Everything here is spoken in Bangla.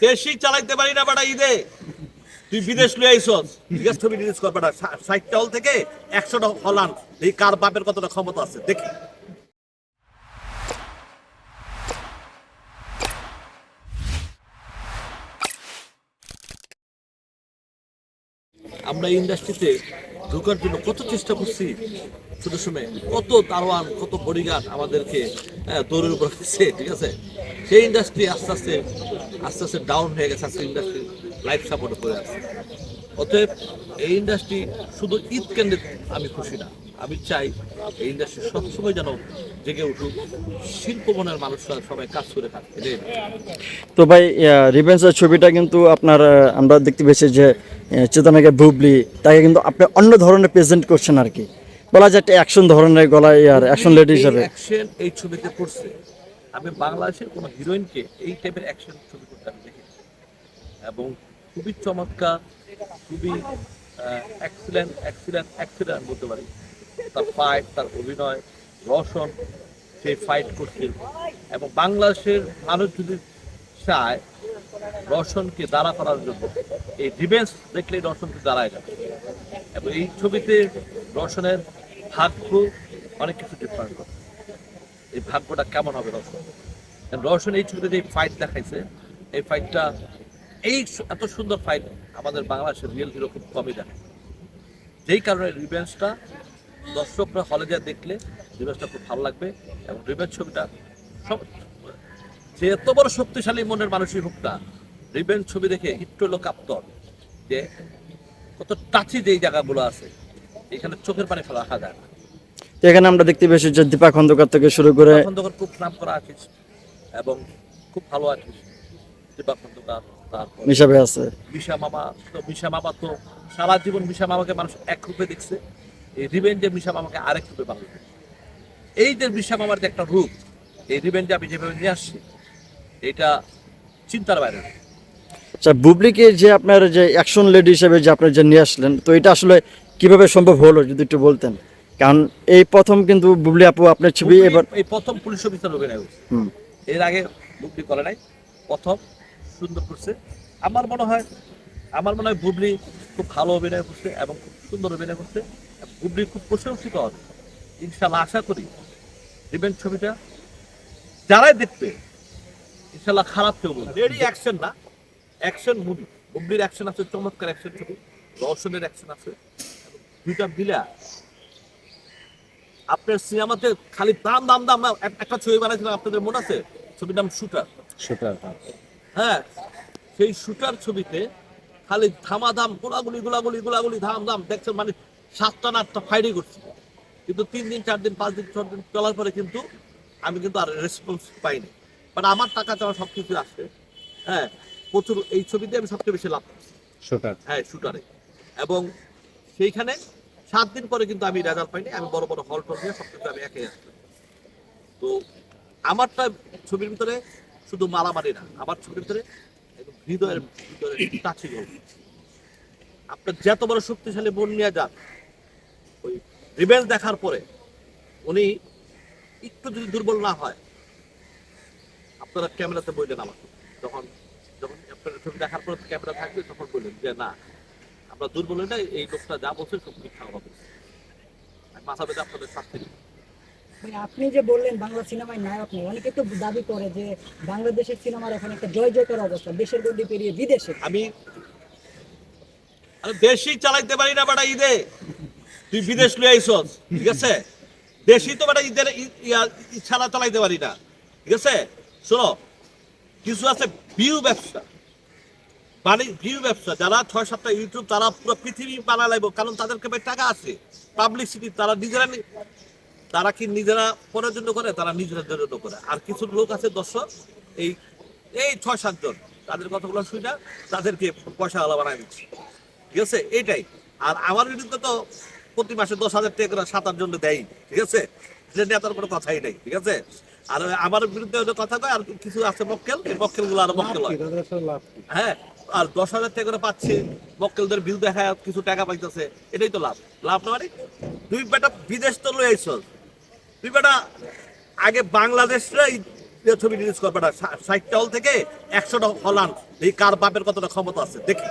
দেশই চালাইতে পারি না বেটা ঈদে। তুই বিদেশ লয়ে আইসস বিদেশ ছবি রিলিজ কর বেটা। ষাটটা হল থেকে একশোটা হল আন। এই কার বাপের কতটা ক্ষমতা আছে? দেখি। আমরা ইন্ডাস্ট্রিতে ঢোকার জন্য কত চেষ্টা করছি ছোট সময়। কত দারোয়ান কত বডিগার্ড আমাদেরকে হ্যাঁ, দৌড়ের উপর দিচ্ছে ঠিক আছে? সেই ইন্ডাস্ট্রি আস্তে আস্তে আস্তে আস্তে ডাউন হয়ে গেছে আজকে ইন্ডাস্ট্রি লাইফ সাপোর্ট করে আসছে। অতএব এই ইন্ডাস্ট্রি শুধু ঈদ কেন্দ্রে আমি খুশি না। আমি চাই এই ইন্ডাস্ট্রি সবসময় যেন জেগে উঠুক শিল্প মনের মানুষরা সবাই কাজ করে থাকে তো ভাই রিভেন্সের ছবিটা কিন্তু আপনার আমরা দেখতে পেয়েছি যে চেতনাকে বুবলি তাকে কিন্তু আপনি অন্য ধরনের প্রেজেন্ট করছেন আর কি। বলা যায় একটা অ্যাকশন ধরনের গলায় আর অ্যাকশন লেডি হিসাবে। অ্যাকশন এই ছবিতে করছে। আমি বাংলাদেশের কোনো হিরোইনকে এই টাইপের অ্যাকশন ছবি করতে আমি দেখি এবং খুবই চমৎকার খুবই এক্সিলেন্ট এক্সিলেন্ট এক্সিলেন্ট বলতে পারি। তার ফাইট তার অভিনয়, রসন, সে ফাইট করছে এবং বাংলাদেশের মানুষ যদি চায়, রসনকে দাঁড়া করার জন্য, এই ডিফেন্স দেখলে রসনকে দাঁড়ায় যাবে। এবং এই ছবিতে রসনের ভাগ্য অনেক কিছু ডিফারেন্ট করে। এই ভাগ্যটা কেমন হবে রসন? রসন এই ছবিতে যে ফাইট দেখাইছে, এই ফাইটটা এই এত সুন্দর ফাইট আমাদের বাংলাদেশের রিয়েল হিরো খুব কমই দেখে। যেই কারণে রিভেন্সটা দর্শকরা হলে যা দেখলে রিভেন্সটা খুব ভালো লাগবে এবং রিভেন্স ছবিটা সব যে এত বড় শক্তিশালী মনের মানুষই হোক না রিভেন্স ছবি দেখে একটু হলো কাপ্তর যে কত টাচি যেই জায়গাগুলো আছে এখানে চোখের পানি ফেলা রাখা যায় না। এখানে আমরা দেখতে পেয়েছি যে দীপা খন্দকার থেকে শুরু করে খন্দকার খুব নাম করা আর্টিস্ট এবং খুব ভালো আর্টিস্ট দীপা খন্দকার তারপর হিসাবে আছে। মিশা মামা তো মিশা মামা তো সারা জীবন মিশা মামাকে মানুষ এক রূপে দেখছে। এই রিভেঞ্জে মিশা মামাকে আরেক রূপে মানুষ এই যে মিশা মামার যে একটা রূপ এই রিভেঞ্জে আমি যেভাবে নিয়ে আসছি এটা চিন্তার বাইরে। আচ্ছা বুবলিকে যে আপনার যে অ্যাকশন লেডি হিসেবে যে আপনি যে নিয়ে আসলেন তো এটা আসলে কীভাবে সম্ভব হলো যদি একটু বলতেন? কারণ এই প্রথম কিন্তু বুবলি আপু আপনার ছবি এবার এই প্রথম পুলিশ অফিসার অভিনয় এর আগে বুবলি করে নাই। প্রথম সুন্দর করছে। আমার মনে হয় আমার মনে হয় বুবলি খুব ভালো অভিনয় করছে এবং খুব সুন্দর অভিনয় করছে। বুবলি খুব প্রশংসিত হবে। ইনশাল্লাহ আশা করি। রিভেঞ্জ ছবিটা। যারাই দেখবে ইনশাল্লাহ খারাপ কেউ বলবে রেডি অ্যাকশন না? অ্যাকশন মুভি বুবলির অ্যাকশন আছে চমৎকার অ্যাকশন ছবি রওশনের অ্যাকশন আছে। দুইটা মিলা আপনার সিনেমাতে খালি দাম দাম দাম একটা ছবি বানাইছিলাম আপনাদের মনে আছে? ছবির নাম শুটার। সেটা হ্যাঁ। সেই শুটার ছবিতে খালি ধামাধাম গোলাগুলি গোলাগুলি গোলাগুলি ধাম ধাম দেখছেন মানে সাতটা না আটটা ফাইটই করছে। কিন্তু তিন দিন চার দিন পাঁচ দিন ছ দিন চলার পরে কিন্তু আমি কিন্তু আর রেসপন্স পাইনি। বাট আমার টাকা চাওয়া সব কিছু আসছে। হ্যাঁ প্রচুর এই ছবিতে আমি সবচেয়ে বেশি লাভ করছি। সেটা হ্যাঁ শুটারে এবং সেইখানে সাত দিন পরে কিন্তু আমি রেজাল্ট পাইনি। আমি বড় বড় হল টল নিয়ে সবকিছু আমি একাই আসলাম তো আমারটা ছবির ভিতরে শুধু মারামারি না আমার ছবির ভিতরে হৃদয়ের ভিতরে টাচি আপনার যত বড় শক্তিশালী মন নিয়ে যান ওই রিভেঞ্জ দেখার পরে উনি একটু যদি দুর্বল না হয় আপনারা ক্যামেরাতে বললেন আমাকে। যখন যখন আপনার ছবি দেখার পর ক্যামেরা থাকবে তখন বললেন যে না আমরা দুর্বল না এই লোকটা যা বলছে সব মিথ্যা আমি মাথা বেঁধে আপনাদের শাস্তি আপনি যে বললেন বাংলা সিনেমায় নায়ক নেই অনেকে তো দাবি করে যে বাংলাদেশের সিনেমার এখন একটা জয় জয়কার অবস্থা দেশের গন্ডি পেরিয়ে বিদেশে। আমি আরে দেশই চালাইতে পারি না বেটা ঈদে। তুই বিদেশ লয়ে আইসস ঠিক আছে? দেশই তো বেটা ছাড়া চালাইতে পারি না, ঠিক আছে? শোনো, কিছু আছে ভিউ ব্যবসা মানে ভিউ ব্যবসা, যারা ছয় সাতটা ইউটিউব, তারা পুরো পৃথিবী বানা লাগবে কারণ তাদেরকে ভাই টাকা আছে। পাবলিসিটি তারা নিজেরা তারা কি নিজেরা পরের জন্য করে, তারা নিজেদের জন্য করে। আর কিছু লোক আছে দর্শক, এই এই ছয় সাতজন, তাদের কথাগুলো শুই না তাদেরকে পয়সা আলা বানায় দিচ্ছে। ঠিক আছে? এটাই আর আমার বিরুদ্ধে তো প্রতি মাসে দশ হাজার টাকা করে সাত আট জন দেয় ঠিক আছে? এটা নিয়ে তার কোনো কথাই নেই ঠিক আছে? আর আমার বিরুদ্ধে কথা কয় আর কিছু আছে মক্কেল? এই মক্কেলগুলো আরও মক্কেল হয়। হ্যাঁ আর দশ হাজার টাকা করে পাচ্ছে মক্কেলদের বিল দেখা কিছু টাকা পাইতেছে এটাই তো লাভ। লাভ না মানে? তুই বেটা বিদেশ তো লই আইস তুই বেটা আগে বাংলাদেশরা ছবি রিলিজ করবে না ষাটটা হল থেকে একশোটা হল আন এই কার বাপের কতটা ক্ষমতা আছে দেখি।